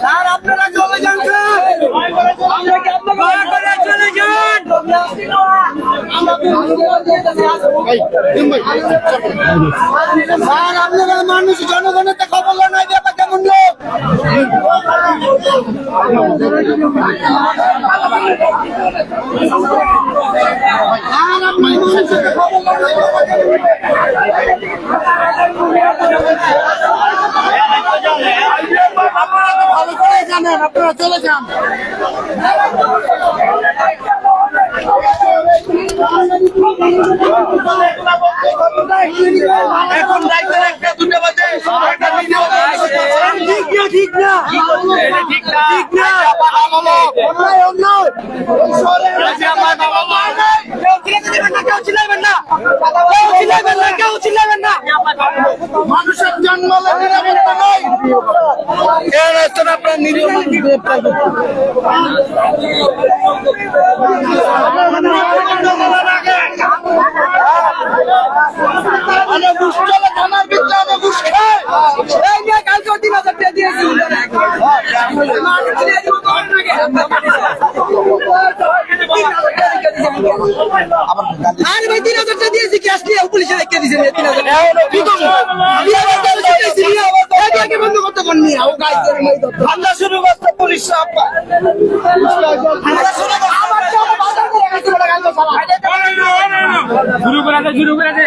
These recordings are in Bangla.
স্যার, আপনারা চলে যান, স্যার। আপনারা মানুষ, জনগণের তো খবর নাই ব্যাপার কেমন লোক? স্যার মানুষের সাথে খবর নাই আপনারা তো ভালো জানেন আপনারা চলে যান। এখন দায়িত্ব একটা দুটো বাজে। একটা না ঠিক না। ঠিক না। ঠিক না। অন্যায় অন্যায়। কেউ চিল্লাবেন না। কেউ চিল্লাবেন না কেউ চিল্লাবেন না। মানুষের জন্মালে নিরাপত্তা নয় এর রাস্তাটা আপনার নিরাপত্তা গ্রেপ্তার করতে মানে ঘুষ চলে থানার ভিতরে আমি ঘুষ খাই এই নিয়ে কালকে তিন হাজার টাকা দিয়েছি আরে ভাই তিন হাজার টাকা দিয়েছি ক্যাশ নিয়ে পুলিশে রেখে দিয়েছে তিন হাজার। কি করব? বন্ধ করতে পারিনি ঠান্ডা শুরু করতে পুলিশ শুরু করে শুরু দে শুরু করে দে।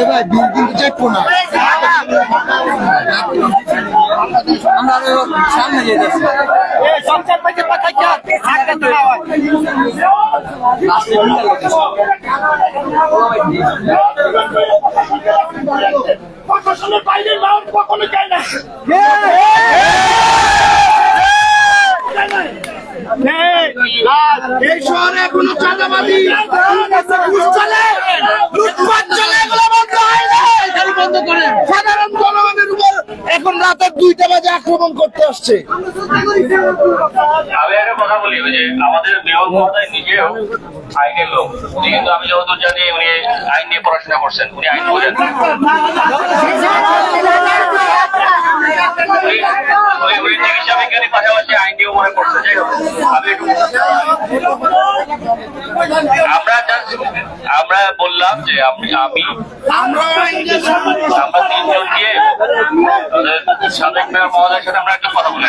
এবার বিল কিন্তু চেক করো না। আমরা আরও? সামনে যেতেছি প্রশাসনের বাইরের কখনো যায় না। এই শহরে চাঁদাবাজি। ঘুষ চলে, লুটপাট চলে, এগুলো বন্ধ হয় সাধারণ জনগণের উপর এখন রাতের দুইটা বাজে আক্রমণ করতে আসছে। আমি একটা কথা বলি যে আমাদের মহোদয় নিজেও আইনের লোক। কিন্তু আমি যতদূর জানি, উনি আইন নিয়ে পড়াশোনা করছেন, উনি আইন বোঝেন চিকিৎসা বিজ্ঞানী পাশাপাশি আইনটিও মনে করছে যাই আমি একটু আমরা আমরা বললাম যে আপনি আমি আমরা তিনজন গিয়ে সাবেক মেয়র মহোদয়ের সাথে আমরা একটা কথা বলে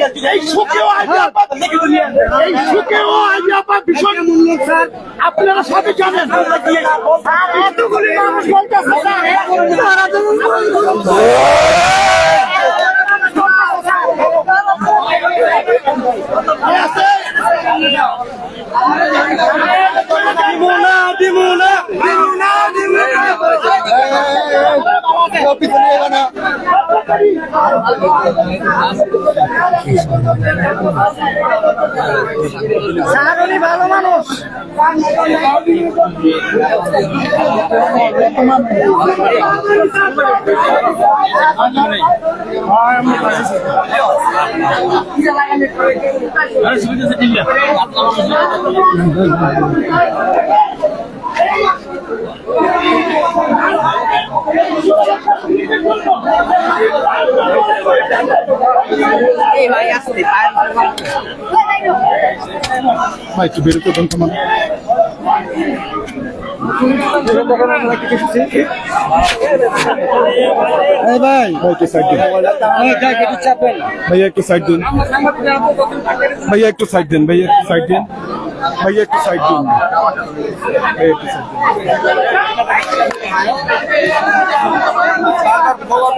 গেছে এই সুখেও হায়দ্রাবাদ এই সুখেও হায়দ্রাবাদ ভীষণ মূল্য স্যার আপনারা সবই জানেন এতগুলি মানুষ বলতেছে স্যার দিমুনা দিমুনা দিমুনা দিমুনা স্যার ভালো মানুষ। ভাই একটু বেরোতে দেন তোমার ভাই। একটু সাইড দিন। ভাইয়া একটু সাইড দিন। ভাইয়া একটু সাইড দিন। ভাইয়া একটু সাইড দিন। ভাইয়া একটু সাইড দিন। ভাইয়া একটু সাইড দিন।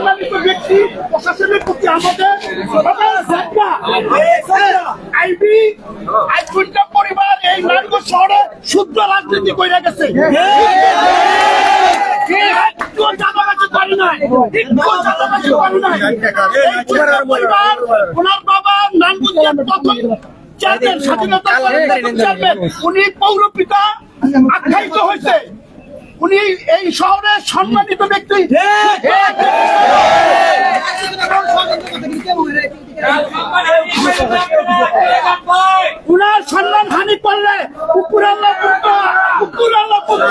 সম্মানিত ব্যক্তি প্রশাসনের প্রতি আমাদের আইবি পরিবার এই নারায়ণগঞ্জ শহরে শুদ্ধ রাজনীতি করে গেছে ওনার বাবা প্রথম চেয়ারম্যান স্বাধীনতা চেয়ারম্যান উনি পৌরপিতা আখ্যায়িত হয়েছে উনি এই শহরের সম্মানিত ব্যক্তি। উনার সম্মান হানি করলে কুকুর আল্লাহ কুকুর আল্লাহ পুত্র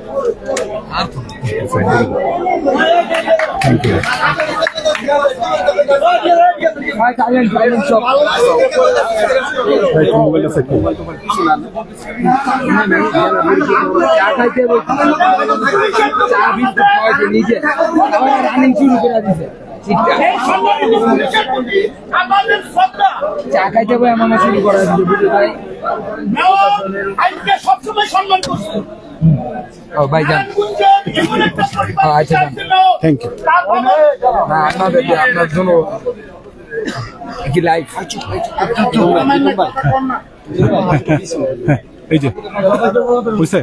খাওয়াইছে নিজে রানিং শুরু করে দিছে চা খাইতে বই এমন শুরু করে সবসময় সম্মান করছে ও আচ্ছা, যান। থ্যাংক ইউ না আপনাদের আপনার জন্য কি লাইফ এই যে বুঝছে?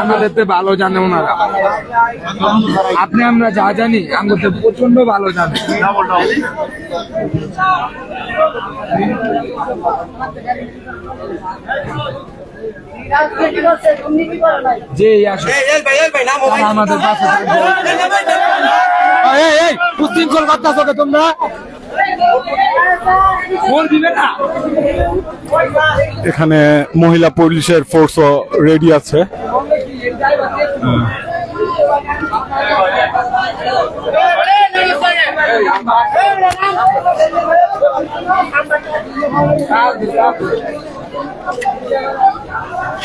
আমাদের তো ভালো জানে ওনারা। আপনি আমরা যা জানি আমাদের তো প্রচণ্ড ভালো জানে। যে আসে আমাদের উশৃঙ্খল করতেছো কে তোমরা। এখানে মহিলা পুলিশের ফোর্সও রেডি আছে।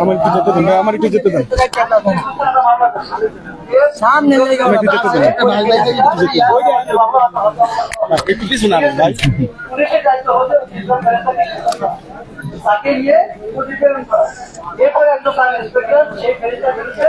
আমার একটু যেতে দেন আমার একটু যেতে দেন। সামনে একটু যেতে দেন। একটু পিছনে আনেন ভাই। তাকে নিয়ে এরপরে একজন ইন্সপেক্টর সেই ফেরিটা বেরোতে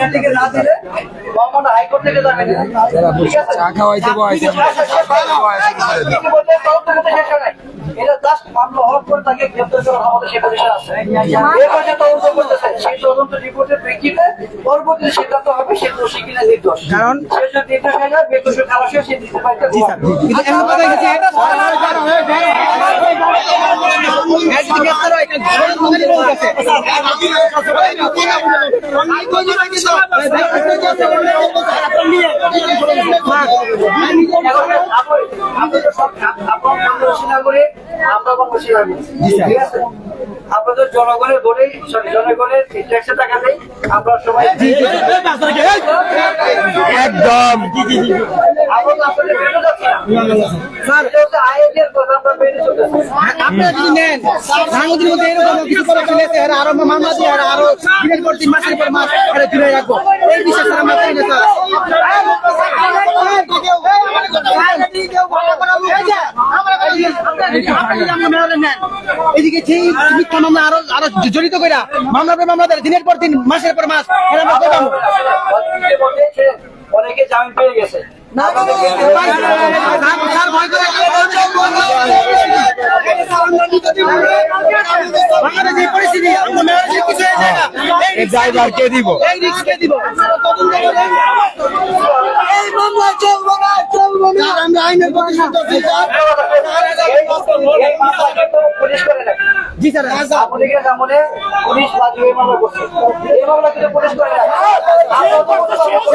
না চা খাওয়াইতে বয়সে এটা জাস্ট মামলা হওয়ার পর তাকে গ্রেপ্তার করা আমাদের সে পজিশন আছে এরপর যে তদন্ত করতেছে সেই তদন্ত রিপোর্টের প্রেক্ষিতে পরবর্তী সিদ্ধান্ত হবে সে দোষী কিনা নির্দোষ কারণ সে যদি না খালাসে সে দিতে পারতে আপনাদের জনগণের বলে জনগণের ট্যাক্সের টাকা নেই। আমরা সবাই একদম। আমরা তো আপনাদের মেনে যাচ্ছি না। আইনের কথা আমরা মেনে চলতেছি। আপনারা যদি নেন সাংগঠনিক মধ্যে এরকম কিছু করে ফেলেছে এরা আরও মামলা দিয়ে এরা আরও দিনের পর দিন মাসের পর মাস রাখব। এই আমরা না এদিকে আরও আরও জড়িত মামলা দিনের পর দিন, মাসের পর মাস অনেকে জামিন পেয়ে গেছে। হয়ে ড্রাইভার কে দিব এই মামলা চলবে না চলবে না আমরা আইনের পুলিশ জি স্যার আপনি কি পুলিশ বাজু এই মামলা করছে এই মামলা কিন্তু পুলিশ করে নাই আমরা তো বলতে পারব না।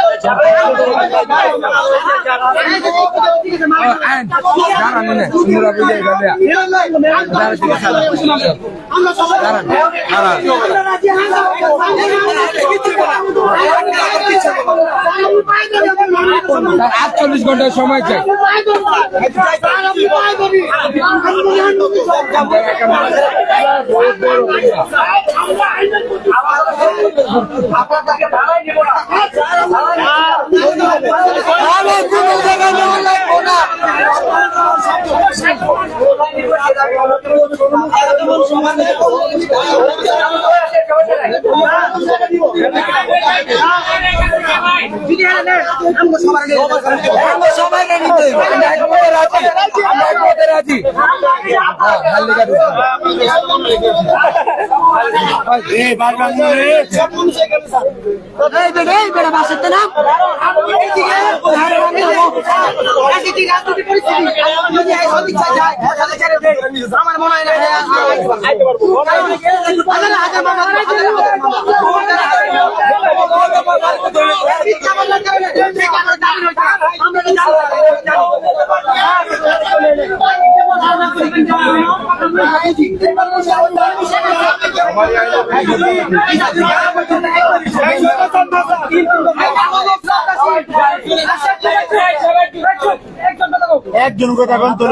আটচল্লিশ ঘণ্টা সময় চাই। আপনার তাকে না আমি কোনো জায়গায় নেওয়া লাগবো না আমরা সবাই নিতে রাজি আমরা রাজি আমার মনে হয় না আইতে পারব হাজার হাজার মামলা হাজার হাজার একজন কথা এখন তোর